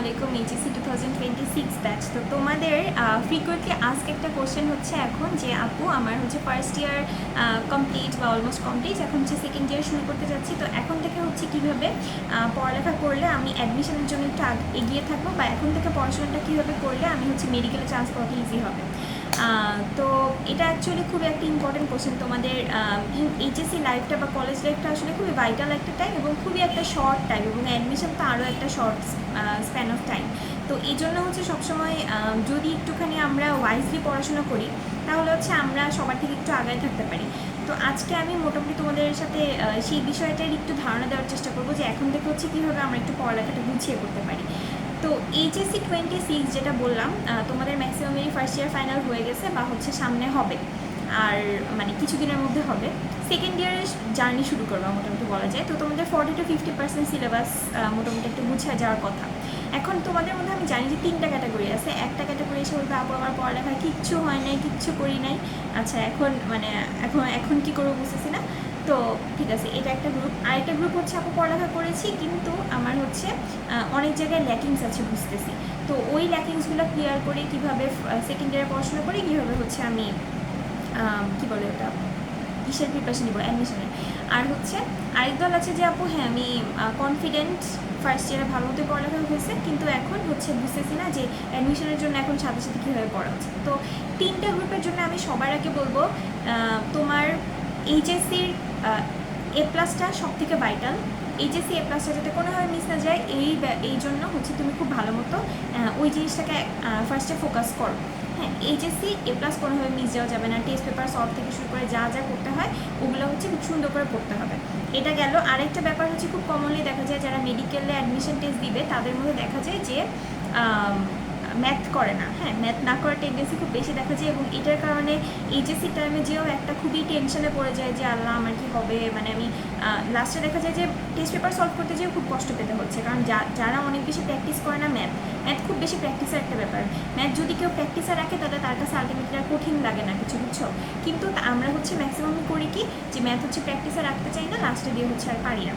আলাইকুম HSC two thousand twenty six batch তো তোমাদের ফ্রিকুয়েন্টলি আজকে একটা কোশ্চেন হচ্ছে এখন যে, আপু, আমার হচ্ছে ফার্স্ট ইয়ার কমপ্লিট বা অলমোস্ট কমপ্লিট এখন হচ্ছে সেকেন্ড ইয়ার শুরু করতে যাচ্ছি। তো এখন থেকে হচ্ছে কীভাবে পড়ালেখা করলে আমি অ্যাডমিশনের জন্য একটু এগিয়ে থাকব বা এখন থেকে পড়াশোনাটা কীভাবে করলে আমি হচ্ছে মেডিকেলে চান্স পাওয়াটা ইজি হবে? তো এটা অ্যাকচুয়ালি খুবই একটা ইম্পর্টেন্ট কোশ্চেন তোমাদের এইচএসসি লাইফটা বা কলেজ লাইফটা আসলে খুবই ভাইটাল একটা টাইম এবং খুবই একটা শর্ট টাইম এবং অ্যাডমিশন তো আরও একটা শর্ট স্প্যান অফ টাইম তো এই জন্য হচ্ছে সবসময় যদি একটুখানি আমরা ওয়াইজলি পড়াশোনা করি, তাহলে হচ্ছে আমরা সবার থেকে একটু আগায় থাকতে পারি। তো আজকে আমি মোটামুটি তোমাদের সাথে সেই বিষয়টার একটু ধারণা দেওয়ার চেষ্টা করব যে এখন থেকে হচ্ছে কীভাবে আমরা একটু পড়ালেখাটা গুছিয়ে করতে পারি। তো এইচএসসি টোয়েন্টি সিক্স যেটা বললাম তোমাদের ম্যাক্সিমামেরই ফার্স্ট ইয়ার ফাইনাল হয়ে গেছে বা হচ্ছে সামনে হবে। আর মানে কিছুদিনের মধ্যে হবে। সেকেন্ড ইয়ারের জার্নি শুরু করবা মোটামুটি বলা যায়। তো তোমাদের forty to fifty percent syllabus মোটামুটি একটু গুছিয়ে যাওয়ার কথা। এখন তোমাদের মধ্যে আমি জানি যে তিনটা ক্যাটাগরি আছে। একটা ক্যাটাগরি এসে বলবে, আপু, আমার পড়ালেখা কিচ্ছু হয় নাই, কিচ্ছু করি নাই। আচ্ছা এখন মানে এখন এখন কি করব বুঝতেছি না। তো ঠিক আছে, এটা একটা গ্রুপ আরেকটা গ্রুপ হচ্ছে আপু পড়ালেখা করেছি, কিন্তু আমার হচ্ছে অনেক জায়গায় ল্যাকিংস আছে বুঝতেছি। তো ওই ল্যাকিংসগুলো ক্লিয়ার করে কীভাবে সেকেন্ড ইয়ারে পড়াশোনা করে কীভাবে হচ্ছে আমি কি বলে ওটা, কিসের প্রিপারেশন নিব অ্যাডমিশনের আর হচ্ছে, আরেক দল আছে যে আপু হ্যাঁ আমি কনফিডেন্ট ফার্স্ট ইয়ারে ভালো মতো পড়ালেখা হয়েছে, কিন্তু এখন হচ্ছে বুঝতেছি না যে অ্যাডমিশনের জন্য এখন সাথে সাথে কীভাবে পড়া উচিত তো তিনটা গ্রুপের জন্য আমি সবার আগে বলব তোমার এইচএসসির এ প্লাসটা সব থেকে ভাইটাল এইচএসসি এ প্লাসটা যাতে কোনোভাবে মিস না যায়, এই এই জন্য হচ্ছে তুমি খুব ভালো মতো ওই জিনিসটাকে ফার্স্টে ফোকাস করো। হ্যাঁ এইচএসসি এ প্লাস কোনোভাবে মিস যাওয়া যাবে না। টেস্ট পেপার সলভ থেকে শুরু করে যা যা করতে হয়, ওগুলো হচ্ছে খুব সুন্দর করে পড়তে হবে। এটা গেল। আরেকটা ব্যাপার হচ্ছে খুব কমনলি দেখা যায়, যারা মেডিকেলে অ্যাডমিশন টেস্ট দিবে, তাদের মধ্যে দেখা যায় যে ম্যাথ করে না। হ্যাঁ ম্যাথ না করার টেন্ডেন্সি খুব বেশি দেখা যায় এবং এটার কারণে এইচএসসি টাইমে যেও একটা খুবই টেনশনে পড়ে যায় যে, আল্লাহ, আমার কি হবে? মানে আমি লাস্টে দেখা যায় যে টেস্ট পেপার সলভ করতে যেও খুব কষ্ট পেতে হচ্ছে। কারণ যারা অনেক বেশি প্র্যাকটিস করে না ম্যাথ ম্যাথ খুব বেশি প্র্যাকটিসের একটা ব্যাপার। ম্যাথ যদি কেউ প্র্যাকটিসে রাখে, তাহলে তার কাছে আলটিমেটলি আর কঠিন লাগে না কিছু, বুঝছ? কিন্তু আমরা হচ্ছে ম্যাক্সিমাম করি কি? যে ম্যাথ হচ্ছে প্র্যাকটিসে রাখতে চাই না লাস্টে দিয়ে হচ্ছে আর পারি না।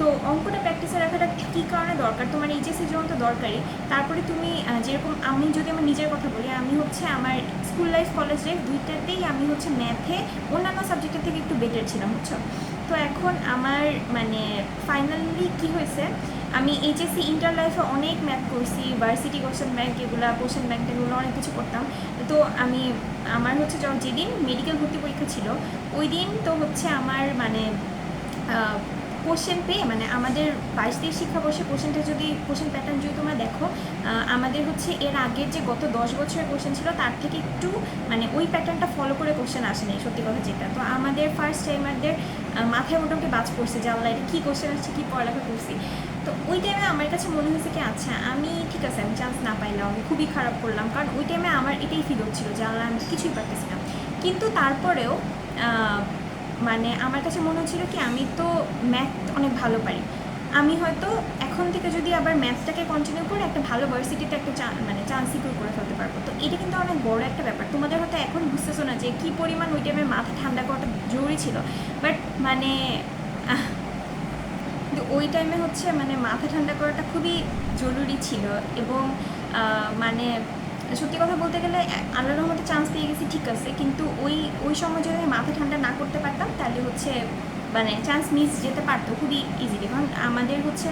তো অঙ্কটা প্র্যাকটিসে রাখাটা কী কারণে দরকার? তোমার এইচএসসির জন্য তো দরকারই তারপরে তুমি যেরকম আমি যদি আমার নিজের কথা বলি, আমি হচ্ছে আমার স্কুল লাইফ কলেজ লাইফ দুইটাতেই আমি হচ্ছে ম্যাথে অন্যান্য সাবজেক্টের থেকে একটু বেটার ছিলাম, বুঝছ? তো এখন আমার মানে ফাইনালি কি হয়েছে? আমি এইচএসসি ইন্টার লাইফে অনেক ম্যাথ করছি ভার্সিটি কোশ্চেন ব্যাংক এগুলো কোশ্চেন ব্যাংক এগুলো অনেক কিছু করতাম। তো আমি, আমার হচ্ছে যেদিন মেডিকেল ভর্তি পরীক্ষা ছিল ওই দিন তো হচ্ছে আমার মানে কোশ্চেন পেয়ে মানে আমাদের বাইশ তেইশ শিক্ষাবর্ষে কোশ্চেনটা যদি কোশ্চেন প্যাটার্ন যদি তোমরা দেখো আমাদের হচ্ছে এর আগের যে গত দশ বছরের কোশ্চেন ছিল, তার থেকে একটু মানে ওই প্যাটার্নটা ফলো করে কোশ্চেন আসেনি, সত্যি কথা যেটা। তো আমাদের ফার্স্ট টাইমারদের মাথায় মোটামুটি বাজ পড়ছে যে, আল্লাহ, এটা কী কোশ্চেন আসছে, কী পড়ালেখা করছি? তো ওই টাইমে আমার কাছে মনে হয়েছে কি আচ্ছা আমি, ঠিক আছে, আমি চান্স না পাইলাম, আমি খুবই খারাপ করলাম, কারণ ওই টাইমে আমার এটাই ফিল হচ্ছিল যে, আল্লাহ, আমি কিছুই পারতেছি না। কিন্তু তারপরেও মানে আমার কাছে মনে হচ্ছিল কি, আমি তো ম্যাথ অনেক ভালো পারি। আমি হয়তো এখন থেকে যদি আবার ম্যাথটাকে কন্টিনিউ করে একটা ভালো ভার্সিটিতে একটা মানে চান্স সিকিউর করে ফেলতে পারব। তো এটা কিন্তু অনেক বড় একটা ব্যাপার। তোমাদের হয়তো এখন বুঝতেছো না যে কী পরিমাণ ওই টাইমে মাথা ঠান্ডা করাটা জরুরি ছিল। বাট মানে ওই টাইমে হচ্ছে মানে মাথা ঠান্ডা করাটা খুবই জরুরি ছিল। এবং মানে সত্যি কথা বলতে গেলে, আল্লাহ রহমতে চান্স পেয়ে গেছি, ঠিক আছে। কিন্তু ওই ওই সময় যদি আমি মাথা ঠান্ডা না করতে পারতাম, তাহলে হচ্ছে মানে চান্স মিস যেতে পারতো খুবই ইজিলি কারণ আমাদের হচ্ছে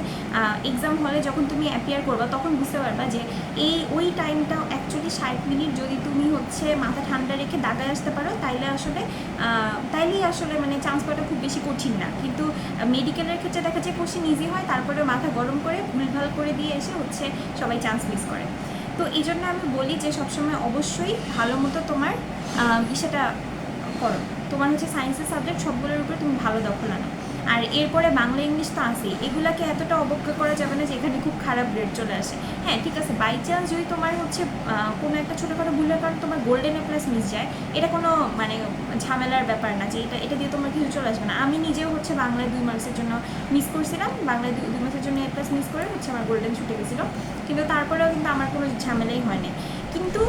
এক্সাম হলে যখন তুমি অ্যাপিয়ার করবা, তখন বুঝতে পারবা যে এই, ওই টাইমটা অ্যাকচুয়ালি ষাট মিনিট যদি তুমি হচ্ছে মাথা ঠান্ডা রেখে দাগায় আসতে পারো, তাইলে আসলে তাইলেই আসলে মানে চান্স পাওয়াটা খুব বেশি কঠিন না। কিন্তু মেডিকেলের ক্ষেত্রে দেখা যায় কোশ্চেন ইজি হয় তারপরে মাথা গরম করে, ভুলভাল করে দিয়ে এসে হচ্ছে সবাই চান্স মিস করে। তো এই জন্য আমি বলি যে সবসময় অবশ্যই ভালো মতো তোমার ইসেটা করো। তোমার হচ্ছে সায়েন্সের সাবজেক্ট সবগুলোর উপরে তুমি ভালো দখল আনো। আর এরপরে বাংলা, ইংলিশ তো আসেই এগুলাকে এতটা অবজ্ঞা করা যাবে না যে এখানে খুব খারাপ গ্রেড চলে আসে। হ্যাঁ ঠিক আছে বাই চান্স যদি তোমার হচ্ছে কোনো একটা ছোটোখাটো ভুলের কারণে তোমার গোল্ডেন প্লাস মিস যায়, এটা কোনো মানে ঝামেলার ব্যাপার না যে এটা এটা দিয়ে তোমার কিছু চলে আসবে না। আমি নিজেও হচ্ছে বাংলায় দুই মার্কসের জন্য মিস করছিলাম। বাংলায় দুই মাসের জন্য এ প্লাস মিস করে হচ্ছে আমার গোল্ডেন ছুটে গেছিল। কিন্তু তারপরেও কিন্তু আমার কোনো ঝামেলাই হয়নি। কিন্তু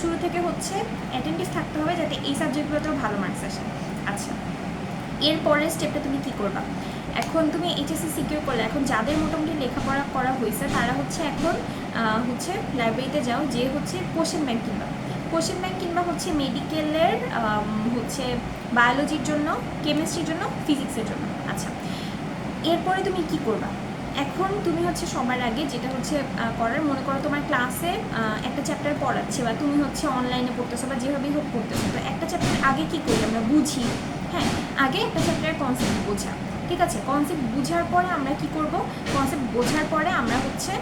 শুরু থেকে হচ্ছে অ্যাটেন্টিভ থাকতে হবে যাতে এই সাবজেক্টগুলোতেও ভালো মার্কস আসে। আচ্ছা। এর পরের স্টেপটা তুমি কি করবা? এখন তুমি এইচএসসি সিকিউর করলে, এখন যাদের মোটামুটি লেখাপড়া করা হয়েছে, তারা হচ্ছে এখন হচ্ছে লাইব্রেরিতে যাও, যে হচ্ছে কোশ্চেন ব্যাংক কিনবা। কোশ্চেন ব্যাংক কিংবা হচ্ছে মেডিকেলের হচ্ছে বায়োলজির জন্য কেমিস্ট্রির জন্য ফিজিক্সের জন্য। আচ্ছা এরপরে তুমি কি করবা? এখন তুমি হচ্ছে সবার আগে যেটা হচ্ছে করার, মনে করো তোমার ক্লাসে একটা চ্যাপ্টার পড়াচ্ছে বা তুমি হচ্ছে অনলাইনে পড়তেছো বা যেভাবেই হোক পড়তেছো, তো একটা চ্যাপ্টার আগে কি করি আমরা? বুঝি। হ্যাঁ আগে একটা চ্যাপ্টারের কনসেপ্ট বোঝা, ঠিক আছে? কনসেপ্ট বোঝার পরে আমরা কি করব? কনসেপ্ট বোঝার পরে আমরা হচ্ছে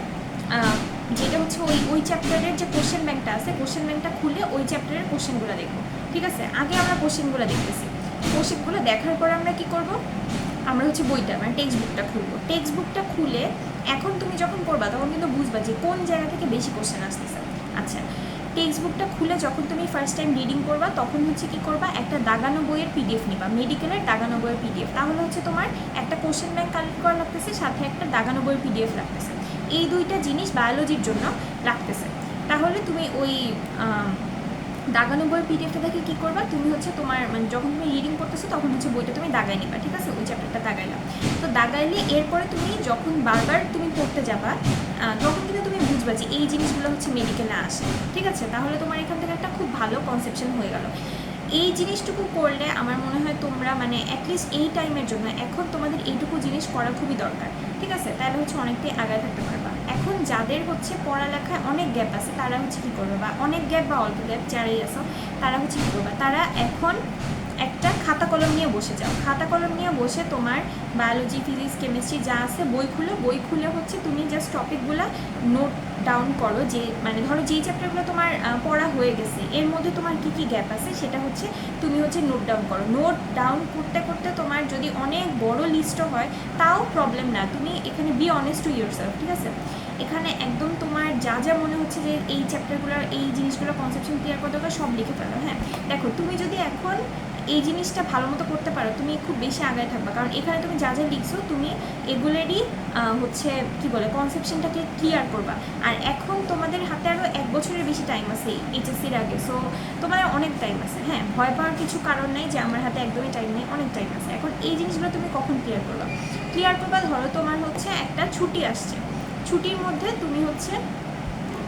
যেটা হচ্ছে ওই ওই চ্যাপ্টারের যে কোশ্চেন ব্যাংকটা আছে কোশ্চেন ব্যাংকটা খুলে ওই চ্যাপ্টারের কোশ্চেনগুলো দেখব, ঠিক আছে? আগে আমরা কোশ্চেনগুলো দেখতেছি। কোশ্চেনগুলো দেখার পর আমরা কি করব? আমরা হচ্ছে বইটা মানে টেক্সট বুকটা খুলবো। টেক্সট বুকটা খুলে এখন তুমি যখন পড়বা, তখন কিন্তু বুঝবা যে কোন জায়গা থেকে বেশি কোশ্চেন আসতেছে। আচ্ছা টেক্সট বুকটা খুলে যখন তুমি ফার্স্ট টাইম রিডিং করবা, তখন হচ্ছে কি করবা, একটা দাগানো বইয়ের পিডিএফ নিবা মেডিকেলের দাগানো বইয়ের পিডিএফ তাহলে হচ্ছে তোমার একটা কোশ্চেন ব্যাংক কালেক্ট করা লাগতেছে, সাথে একটা দাগানো বইয়ের পিডিএফ লাগতেছে। এই দুইটা জিনিস বায়োলজির জন্য লাগতেছে। তাহলে তুমি ওই দাগানো বইয়ের পিডিএফটা দেখে কী করবা? তুমি হচ্ছে তোমার মানে যখন তুমি রিডিং করতেছো, তখন হচ্ছে বইটা তুমি দাগাই নিবা, ঠিক আছে? ওই চ্যাপ্টারটা দাগাইলাম তো দাগাইলে এরপরে তুমি যখন বারবার তুমি পড়তে যাবা তখন কিন্তু তুমি বুঝবা যে এই জিনিসগুলো হচ্ছে মেডিকেলে আসে, ঠিক আছে? তাহলে তোমার এখান থেকে একটা খুব ভালো কনসেপশন হয়ে গেল। এই জিনিসটুকু করলে আমার মনে হয় তোমরা মানে অ্যাটলিস্ট এই টাইমের জন্য, এখন তোমাদের এইটুকু জিনিস করা খুবই দরকার, ঠিক আছে? তাহলে হচ্ছে অনেকটাই আগায় থাকতে পারবা। এখন যাদের হচ্ছে পড়ালেখায় অনেক গ্যাপ আছে, তারা হচ্ছে কী করবে? বা অনেক গ্যাপ বা অল্প গ্যাপ যারাই আসো তারা হচ্ছে কী করবে? তারা এখন একটা খাতা কলম নিয়ে বসে যাও। খাতা কলম নিয়ে বসে তোমার বায়োলজি ফিজিক্স কেমিস্ট্রি যা আছে বই খুলে। বই খুলে হচ্ছে তুমি জাস্ট টপিকগুলো নোট ডাউন করো, যে মানে ধরো যেই চ্যাপ্টারগুলো তোমার পড়া হয়ে গেছে, এর মধ্যে তোমার কী কী গ্যাপ আছে? সেটা হচ্ছে তুমি হচ্ছে নোট ডাউন করো। নোট ডাউন করতে করতে তোমার যদি অনেক বড় লিস্টও হয়, তাও প্রবলেম না। তুমি এখানে বি অনেস্ট টু ইউর ঠিক আছে? এখানে একদম তোমার যা যা মনে হচ্ছে যে এই চ্যাপ্টারগুলোর এই জিনিসগুলো কনসেপশন ক্লিয়ার করতে হবে সব লিখে ফেলো হ্যাঁ? দেখো, তুমি যদি এখন এই জিনিসটা ভালো মতো করতে পারো, তুমি খুব বেশি আগায় থাকবে। কারণ এখানে তুমি যা যা লিখছো, তুমি এগুলোরই হচ্ছে কি বলে কনসেপশনটাকে ক্লিয়ার করবা। আর এখন তোমাদের হাতে আরও এক বছরের বেশি টাইম আছে এইচএসসির আগে সো তোমার অনেক টাইম আছে হ্যাঁ? ভয় পাওয়ার কিছু কারণ নেই যে আমার হাতে একদমই টাইম নেই, অনেক টাইম আছে। এখন এই জিনিসগুলো তুমি কখন ক্লিয়ার করবা? ক্লিয়ার করবা, ধরো তোমার হচ্ছে একটা ছুটি আসছে। ছুটির মধ্যে তুমি হচ্ছে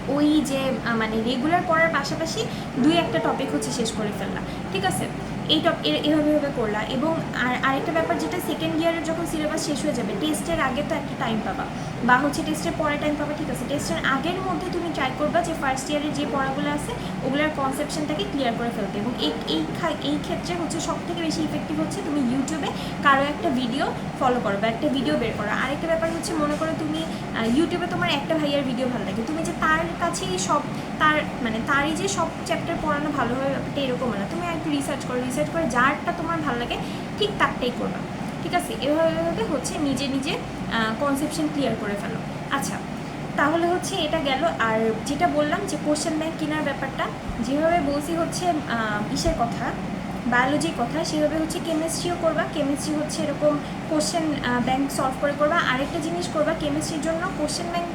ওই যে মানে রেগুলার পড়ার পাশাপাশি দুই একটা টপিক হচ্ছে শেষ করে ফেললাম ঠিক আছে? এই টপ এভাবে করলা। এবং আর আরেকটা ব্যাপার যেটা সেকেন্ড ইয়ারের যখন সিলেবাস শেষ হয়ে যাবে টেস্টের আগে তো একটা টাইম পাবা। বা হচ্ছে টেস্টের পরে টাইম পাবা, ঠিক আছে। টেস্টের আগের মধ্যে তুমি ট্রাই করবা যে ফার্স্ট ইয়ারের যে পড়াগুলো আছে, ওগুলোর কনসেপশনটাকে ক্লিয়ার করে ফেলতে। এবং এই এই এই ক্ষেত্রে হচ্ছে সব থেকে বেশি ইফেক্টিভ হচ্ছে তুমি ইউটিউবে কারও একটা ভিডিও ফলো করো বা একটা ভিডিও বের করো। আরেকটা ব্যাপার হচ্ছে মনে করো তুমি ইউটিউবে তোমার একটা ভাইয়ার ভিডিও ভালো লাগে। তুমি যে তার কাছেই সব তার মানে তারই যে সব চ্যাপ্টার পড়ানো ভালো হবে ব্যাপারটা এরকম না। তুমি একটু রিসার্চ করো রিসার্চ করে যারটা তোমার ভালো লাগে, ঠিক তারটাই করবা। ঠিক আছে? এভাবে হচ্ছে নিজে নিজে কনসেপশন ক্লিয়ার করে ফেলো। আচ্ছা তাহলে হচ্ছে এটা গেল। আর যেটা বললাম যে কোশ্চেন ব্যাংক কেনার ব্যাপারটা, যেভাবে বলছি হচ্ছে ইসের কথা বায়োলজির কথা, সেভাবে হচ্ছে কেমিস্ট্রিও করবা। কেমিস্ট্রি হচ্ছে এরকম কোশ্চেন ব্যাংক সলভ করে করবা। আরেকটা জিনিস করবা কেমিস্ট্রির জন্য কোশ্চেন ব্যাংক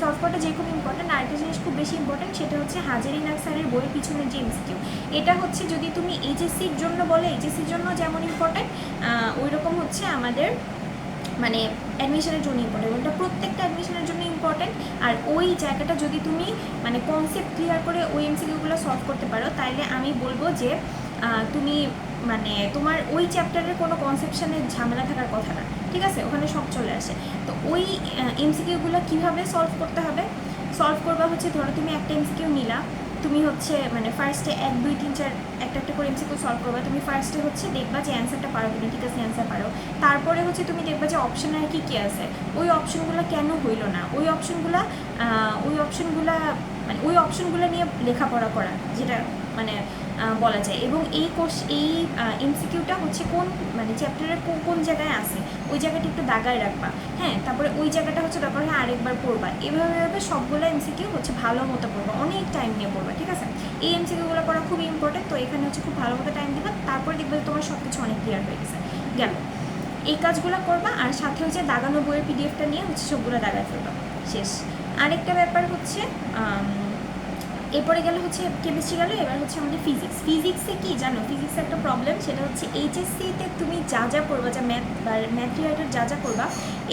করাটা যে খুব ইম্পর্টেন্ট আরেকটা জিনিস খুব বেশি ইম্পর্টেন্ট সেটা হচ্ছে হাজারি নাগ স্যারের বইয়ের পিছনে যে এমসিকিউ এটা হচ্ছে যদি তুমি এইচএসসির জন্য বলে এইচএসসির জন্য যেমন ইম্পর্টেন্ট ওই রকম হচ্ছে আমাদের মানে অ্যাডমিশনের জন্য ইম্পর্টেন্ট ওটা প্রত্যেকটা অ্যাডমিশনের জন্য ইম্পর্টেন্ট আর ওই জায়গাটা যদি তুমি মানে কনসেপ্ট ক্লিয়ার করে ওই এমসিকিউগুলো সলভ করতে পারো তাহলে আমি বলব যে তুমি মানে তোমার ওই চ্যাপ্টারের কোনো কনসেপশনের ঝামেলা থাকার কথা না, ঠিক আছে? ওখানে সব চলে আসে। তো ওই এমসিকিউগুলো কীভাবে সলভ করতে হবে? সলভ করবা হচ্ছে ধরো তুমি একটা এমসিকিউ নিলা, তুমি হচ্ছে মানে ফার্স্টে এক, দুই, তিন, চার, একটা একটা করে এমসিকিউ সলভ করবা। তুমি ফার্স্টে হচ্ছে দেখবা যে অ্যান্সারটা পারো তুমি ঠিক আছে? অ্যান্সার পারো। তারপরে হচ্ছে তুমি দেখবা যে অপশন আর কি, কী আছে? ওই অপশনগুলো কেন হইল না? ওই অপশনগুলো ওই অপশনগুলো মানে ওই অপশনগুলো নিয়ে লেখাপড়া করা, যেটা মানে বলা যায়। এবং এই কোর্স, এই এমসিকিউটা হচ্ছে কোন মানে চ্যাপ্টারের কোন কোন জায়গায় আছে, ওই জায়গাটা একটু দাগায় রাখবা। হ্যাঁ তারপরে ওই জায়গাটা হচ্ছে দরকার হলে আরেকবার পড়বা। এভাবে এভাবে সবগুলো এমসিকিউ হচ্ছে ভালো মতো পড়বা, অনেক টাইম নিয়ে পড়বা, ঠিক আছে? এই এমসিকিউগুলো পড়া খুবই ইম্পর্টেন্ট তো এখানে হচ্ছে খুব ভালো মতো টাইম দিবা, তারপরে দেখবে তোমার সব কিছু অনেক ক্লিয়ার হয়ে গেছে। গেল। এই কাজগুলো করবা, আর সাথে হচ্ছে দাগানো বইয়ের পিডিএফটা নিয়ে হচ্ছে সবগুলো দাগায় ফেলবা। শেষ। আরেকটা ব্যাপার হচ্ছে এরপরে গেলে হচ্ছে কেমিস্ট্রি গেল, এবার হচ্ছে আমাদের ফিজিক্স ফিজিক্সে কি জানো? ফিজিক্সে একটা প্রবলেম সেটা হচ্ছে এইচএসসিতে তুমি যা যা করবা, যা ম্যাথ বা ম্যাথ রিলেটেড যা যা করবা,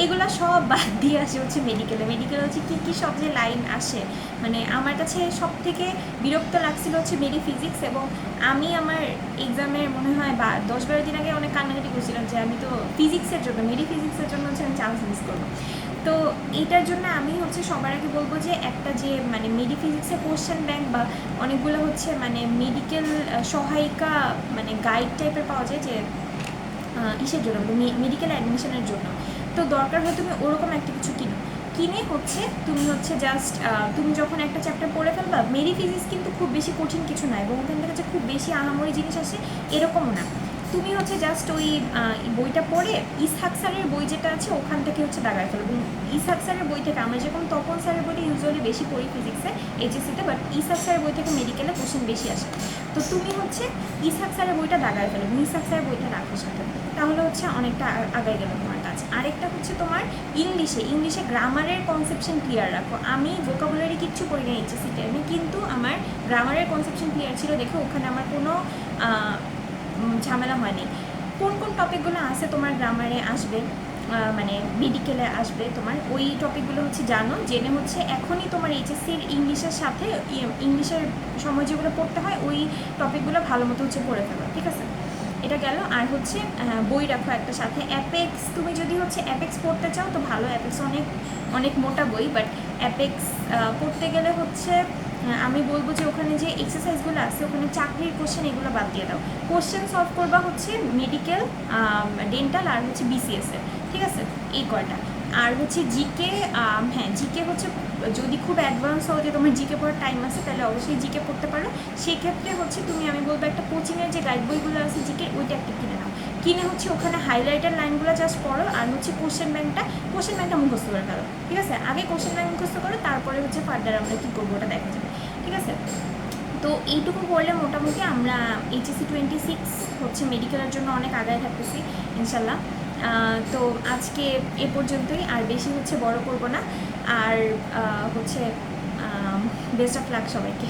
এগুলো সব বাদ দিয়ে আসে হচ্ছে মেডিকেলে মেডিকেল হচ্ছে কী কী সব যে লাইন আসে। মানে আমার কাছে সব থেকে বিরক্ত লাগছিল হচ্ছে মেডি ফিজিক্স এবং আমি আমার এক্সামের মনে হয় বা দশ বারো দিন আগে অনেক কান্নাকাটি করছিলাম যে আমি তো ফিজিক্সের জন্য মেডি ফিজিক্সের জন্য হচ্ছে আমি চান্স মিস করব। তো এটার জন্য আমি হচ্ছে সবার আগে বলব যে একটা যে মানে মেডি ফিজিক্সের কোশ্চেন ব্যাংক বা অনেকগুলো হচ্ছে মানে মেডিকেল সহায়িকা মানে গাইড টাইপের পাওয়া যায় যে ইসের জন্য মেডিকেল অ্যাডমিশনের জন্য। তো দরকার হয় তুমি ওরকম একটা কিছু কিনো। কিনে হচ্ছে তুমি হচ্ছে জাস্ট তুমি যখন একটা চ্যাপ্টার পড়ে ফেলবা মেরি ফিজিক্স কিন্তু খুব বেশি কঠিন কিছু না এবং ওখান থেকে খুব বেশি আহামরি জিনিস আসে এরকমও না। তুমি হচ্ছে জাস্ট ওই বইটা পড়ে, ইসহাক স্যারের বই যেটা আছে, ওখান থেকে হচ্ছে দাগায় ফেলব ইসহাক স্যারের বই থেকে, আমরা যেরকম তপন স্যারের বইটা ইউজুয়ালি বেশি পড়ি ফিজিক্সে এইচএসিতে বাট ইসহাক স্যারের বই থেকে মেডিকেলে কোশ্চেন বেশি আসে। তো তুমি হচ্ছে ইসহাক স্যারের বইটা দাগায় ফেলো ইসহাক স্যারের বইটা রাখো সাথে। তাহলে হচ্ছে অনেকটা আ- আগায় গেল তোমার কাজ আরেকটা হচ্ছে তোমার ইংলিশে ইংলিশে গ্রামারের কনসেপশন ক্লিয়ার রাখো। আমি ভোকাবুলারি কিচ্ছু করি না এইচএসসি টাইমে কিন্তু আমার গ্রামারের কনসেপশন ক্লিয়ার ছিল, দেখে ওখানে আমার কোনো ঝামেলা হয়নি। কোন কোন টপিকগুলো আছে তোমার গ্রামারে আসবে? মানে মেডিকেলে আসবে তোমার? ওই টপিকগুলো হচ্ছে জানো, জেনে হচ্ছে এখনই তোমার এইচএসসির ইংলিশের সাথে ইংলিশের সময় যেগুলো পড়তে হয়, ওই টপিকগুলো ভালো মতো হচ্ছে পড়ে ফেলো, ঠিক আছে? এটা গেল। আর হচ্ছে বই রাখো একটা সাথে। অ্যাপেক্স তুমি যদি হচ্ছে অ্যাপেক্স পড়তে চাও, তো ভালো অ্যাপেক্স অনেক অনেক মোটা বই বাট অ্যাপেক্স পড়তে গেলে হচ্ছে আমি বলব যে ওখানে যে এক্সারসাইজগুলো আছে, ওখানে চাকরির কোশ্চেন এগুলো বাদ দিয়ে দাও। কোশ্চেন সলভ করবা হচ্ছে মেডিকেল ডেন্টাল আর হচ্ছে বিসিএস এর। ঠিক আছে? এই কয়টা। আর হচ্ছে জিকে হ্যাঁ জিকে হচ্ছে যদি খুব অ্যাডভান্স হও যে তোমার জিকে পড়ার টাইম আছে, তাহলে অবশ্যই জিকে পড়তে পারো। সেক্ষেত্রে হচ্ছে তুমি, আমি বলব একটা কোচিংয়ের যে গাইড বইগুলো আছে জিকে ওইটা একটা কিনে নাও। কিনে হচ্ছে ওখানে হাইলাইটার লাইনগুলো জাস্ট পড়ো আর হচ্ছে কোশ্চেন ব্যাংকটা কোশ্চেন ব্যাংকটা মুখস্থ করে ফেলো। ঠিক আছে? আগে কোশ্চেন ব্যাংক মুখস্থ করো, তারপরে হচ্ছে ফার্দার আমরা কী করব ওটা দেখা যাবে। ঠিক আছে? তো এইটুকু বললে মোটামুটি আমরা এইচএসি টোয়েন্টি সিক্স হচ্ছে মেডিকেলের জন্য অনেক আগায় থাকতেছি, ইনশাল্লাহ। তো আজকে এ পর্যন্তই, আর বেশি হচ্ছে বড় করব না। আর হচ্ছে বেস্ট অফ লাক সবাইকে।